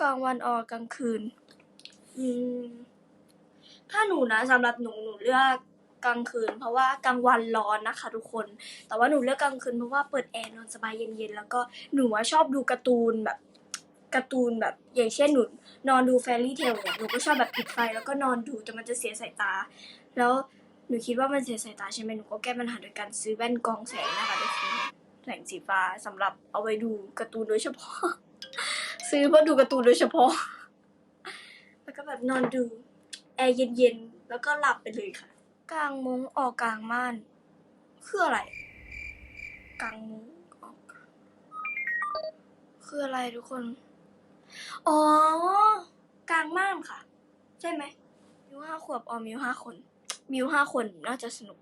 กลางวันออกกลางคืน อืม ถ้าหนูนะสำหรับหนูหนูเลือกกลางคืน เพราะว่ากลางวันร้อนนะคะ ทุกคน แต่ว่าหนูเลือกกลางคืนเพราะว่าเปิดแอร์นอนสบายเย็นๆแล้วก็หนูว่าชอบดูการ์ตูนแบบการ์ตูนแบบ อย่างเช่นหนูนอนดูแฟรี่เทลเนี่ยหนูก็ชอบแบบปิดไฟแล้วก็นอนดูแต่มันจะเสียสายตา แล้วหนูคิดว่ามันเสียสายตาใช่ไหมหนูก็แก้ปัญหาโดยการซื้อแว่นกรองแสงนะคะทุกคนแสงสีฟ้าสำหรับเอาไว้ดูการ์ตูนโดยเฉพาะ ซื้อเพื่อดูการ์ตูนโดยเฉพาะ แล้วก็แบบนอนดูแอร์เย็นๆ แล้วก็หลับไปเลยค่ะ กลางมุ้งออกกลางม่านคืออะไร กลางมุ้งออกกลางคืออะไรทุกคน อ๋อ กลางม่านค่ะ ใช่ไหมมิวห้าขวบออมิวห้าคน มิวห้าคนน่าจะสนุก